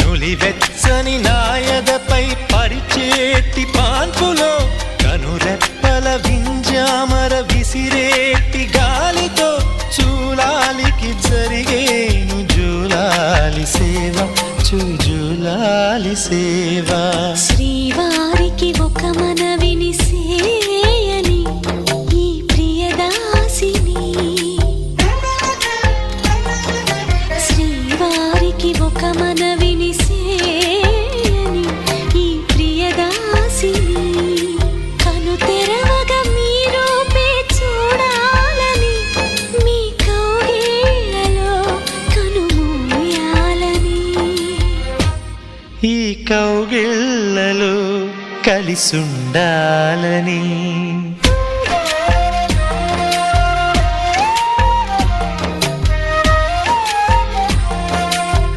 నులివెచ్చని నాయదపై పరిచేటి పాన్పులో కనురెప్పల వింజామర విసిరేటి గాలితో చూలాలికి జరిగేను జూలాలి సేవ చూజూలాలి సేవ. శ్రీవారికి ఒక మనవిని సేయని ఈ ప్రియదాసిని కను తెరవగా మీ రూపే చూడాలని మీ కౌగిళ్ళలో కనుమూయాలని ఈ కౌగిళ్ళలో కలిసుండాలని.